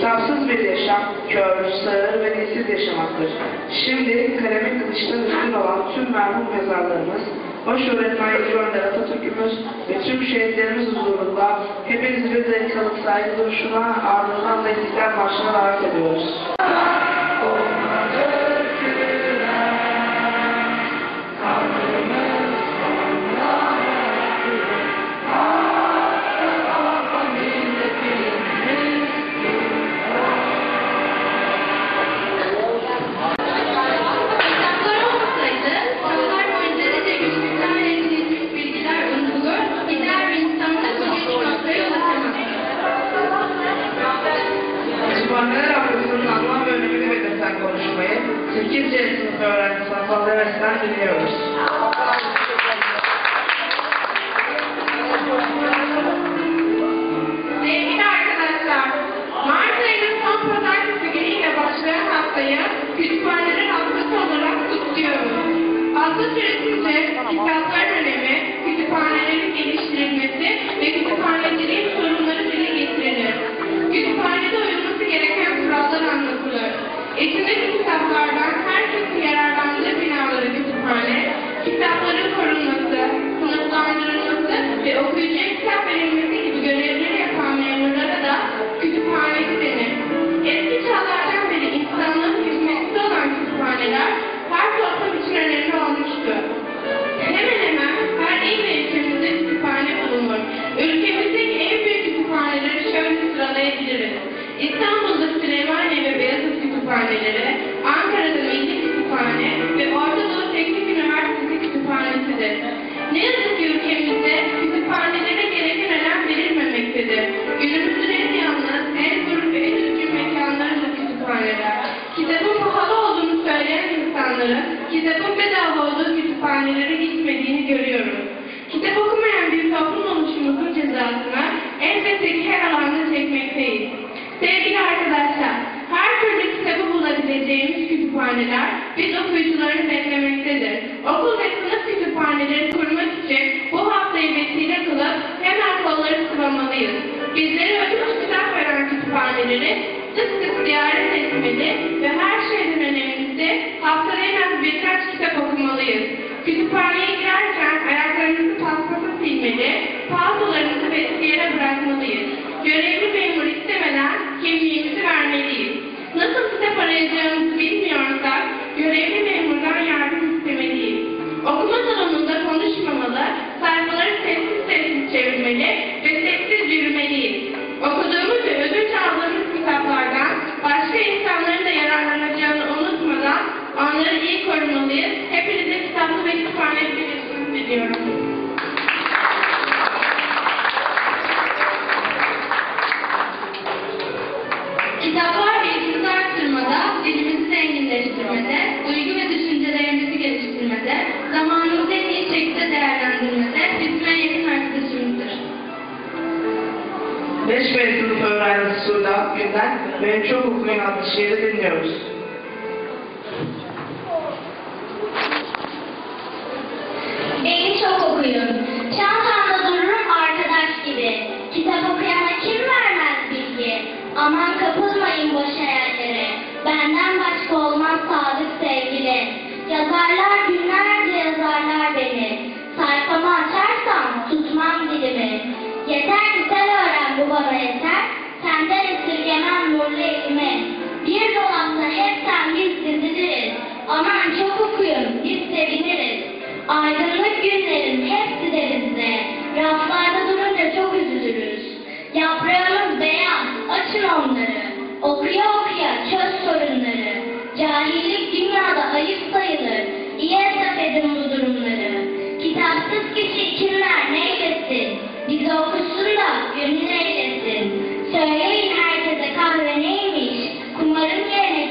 Kitapsız bir yaşam, kör, sağır ve dilsiz yaşamaktır. Şimdi kalemin kılıçtan üstün olan tüm merhum mezarlarımız, baş öğretmen Yüce Önder Atatürk'ümüz ve tüm şehitlerimiz huzurunda hepinizi bir dakikalık saygı duruşuna ardından da İstiklal Marşı'na davet ediyoruz. 8. sınıf öğrencisi Hasan Demes'ten dinliyoruz. Elbette her alanda çekmekteyiz. Sevgili arkadaşlar, her türlü kitabı bulabileceğimiz kütüphaneler biz okuyucularını beklemektedir. Okul ve sınıf kütüphaneleri kurmak için bu haftayı vesile kılıp hemen kolları sıvamalıyız. Bizlere ödünç kitap veren kütüphaneleri sık sık ziyaret etmeli ve her şeyden önemlisi haftada en az birkaç kitap okumalıyız. Kütüphaneye kitap Akgül'den Beni Çok Okuyun adlı şiiri dinliyoruz. Beni çok okuyun. Çantamda dururum arkadaş gibi. Kitap okuyana kim vermez bilgi? Aman kapılmayın boş hayallere. Benden başka olmaz sadık sevgili. Yazarlar günlerce yazarlar beni. Sayfamı açarsam tutmam dilimi. Yeter ki sen öğren bu bana yeter. Senden esirgemem nurlu elimi. Bir dolapta hep sen biz diziliriz. Aman çok okuyun biz seviniriz. Aydınlık günlerin hepsi de bizde. Raflarda durunca çok üzülürüz. Yaprağımız beyaz, açın onları. Okuya okuya çöz sorunları. Cahillik dünyada ayıp sayılır. İyi hesap edin bu durumları. Kitapsız kişi kimler neylesin? Bizi okusun da gönül eylesin. Söyleyin herkese kahve neymiş? Kumarın yerine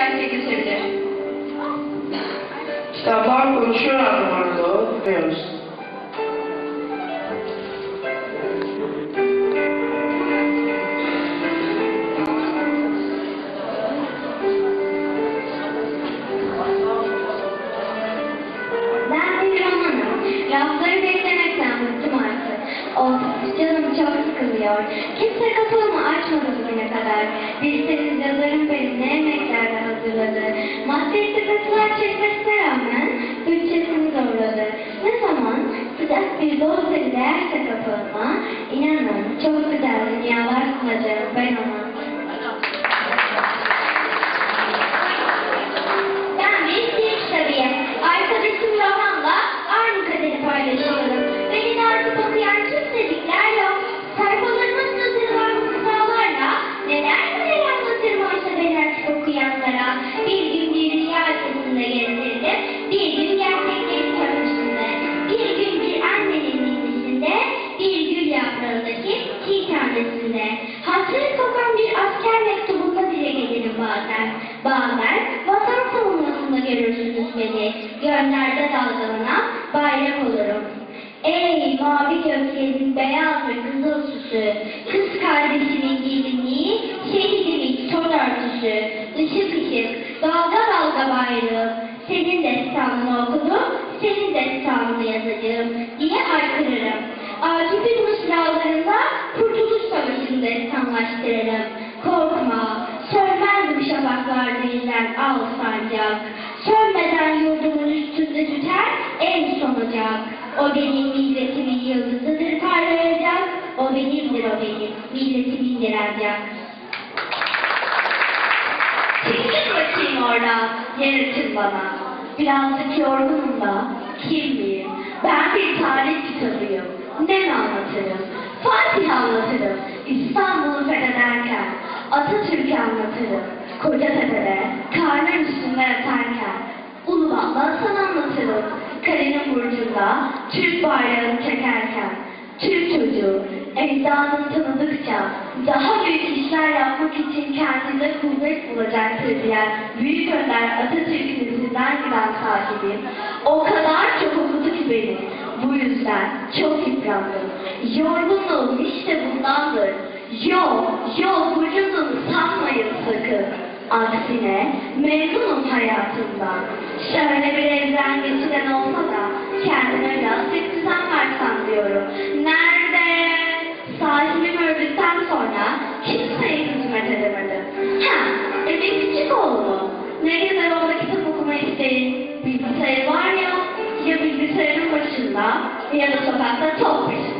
ile gerçekleşebilir. Kitaplar konuşuyor bir romanım. Rafları beklemekten bıktım artık. Of canım çok sıkılıyor. Kimse kapımı açmadı bugüne kadar. Bilseniz yazarım beni hazırladı. Maddi sıkıntılar çekmesine rağmen bütçesini zorladı. Ne zaman sıcak bir dost eli değerse kapağıma, inanın çok güzel dünyalar sunacağım ben ona. Bayrağım, senin destanını okudum, senin destanını yazacağım diye haykırırım. Akif'in mısralarında Kurtuluş Savaşı'nı destanlaştırırım. Korkma, sönmez bu şafaklarda izlen al sancak. Sönmeden yurdumun üstünde tüter en son ocak. O benim milletimin yıldızıdır parlayacak. O benimdir o benim, milletimindir ancak. Bakayım orada, yer açın bana. Birazcık yorgunum da, kim bilir. Ben bir tarih kitabıyım. Ne anlatırım? Fatih anlatırım. İstanbul'u fethederken. Atatürk'ü anlatırım. Kocatepe'de, karnın üstünde yatarken. Ulubat'la sana anlatırım. Kalenin burcunda, Türk bayrağını çekerken. Türk çocuğu, ecdadını tanıdıkça daha büyük işler yapmak için kendinde kuvvet bulacaktır diyen Büyük Önder Atatürk'ün izinden giden sahibim. O kadar çok okudu ki beni. Bu yüzden çok yıprandım. Yorgunluğum işte bundandır. Yok, yok vücudumu sanmayın sakın. Aksine memnunum hayatımdan. Şöyle bir evden geçiren olsa da kendime biraz bir düzen diyorum. Nerede? Sahibim öldükten sonra kimseye hizmet edemedim. Ha, evin küçük oğlu. Ne güzel orada kitap okuma isteği. Bilgisayarı var ya, ya bilgisayarın başında ya da sokakta top peşinde.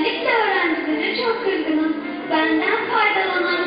Özellikle öğrencilere çok kırgınım. Benden faydalanan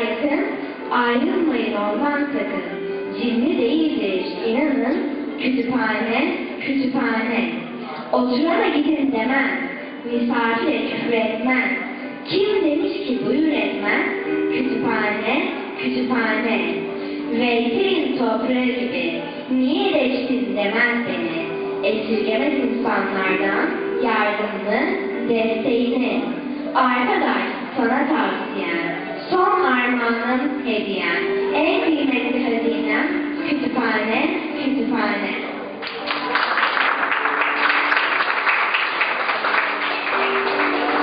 yakın, ayrılmayın ondan sakın. Cimri değildir, inanın, kütüphane, kütüphane. Oturana gidin demem, misafire küfür etmem. Kim demiş ki buyur etmem, kütüphane, kütüphane. Veysel'in toprağı gibi, niye deştin demez beni. Esirgemez insanlardan yardımını, desteğini. Arkadaş sana tavsiyem, son armağanım hediyem, en kıymetli hazinem, kütüphane, kütüphane.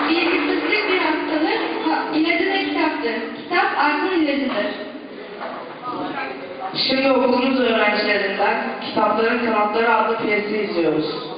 Bilgisizlik bir hastalık, ha- ilacı da kitaptır. Kitap aklın ilacıdır. Şimdi okulumuz öğrencilerinden Kitapların Kanatları adlı piyesi izliyoruz.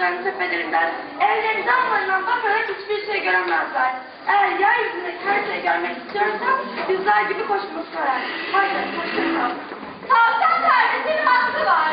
bulutların tepelerinden evlerinden varılan bakarak hiçbir şey göremezler. Eğer yeryüzünde her şeyi görmek istiyorsan bizler gibi koşmamız karar. Haydi koşun. Tavşan kardeşinin hakkı var.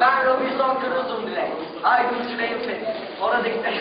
Ben Robinson Crusoe'um bile. Aydın Süleyman. Oradaki de.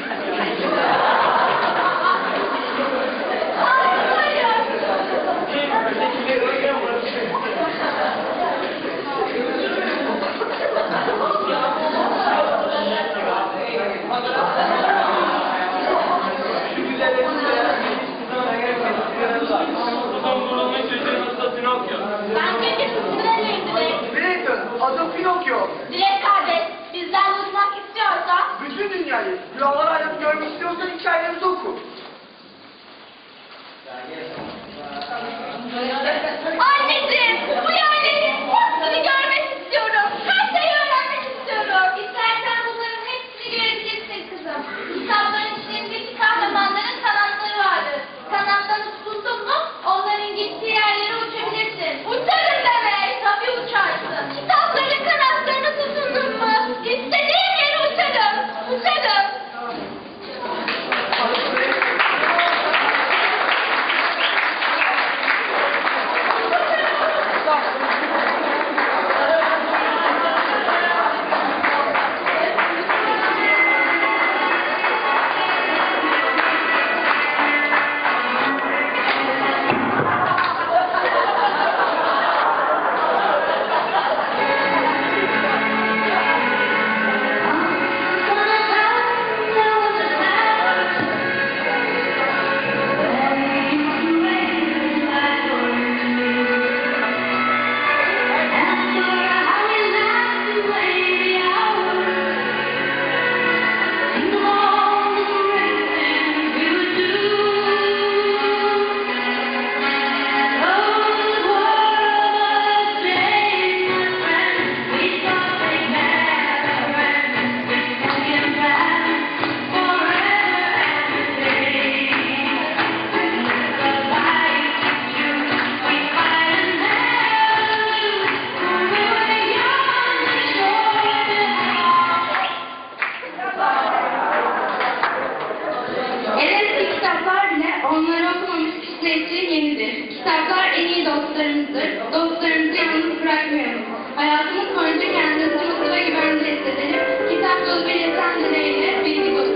tesir yenidir. Kitaplar en iyi dostlarımızdır. Dostlarımızı yalnız bırakmayalım. Hayatımız boyunca kendinizi mutlu ve güvende hissedelim. Kitap dolu bir yeten dileğiyle bilgi dolu.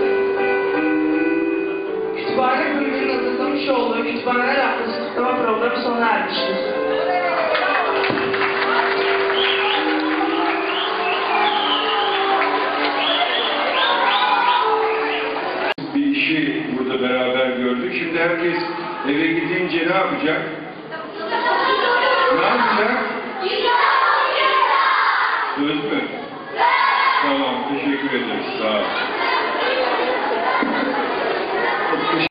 Kütüphane bölümünün hazırlamış olduğu kütüphaneler haftası kutlama programı sona ermiştir. herkes eve gidince ne yapacak?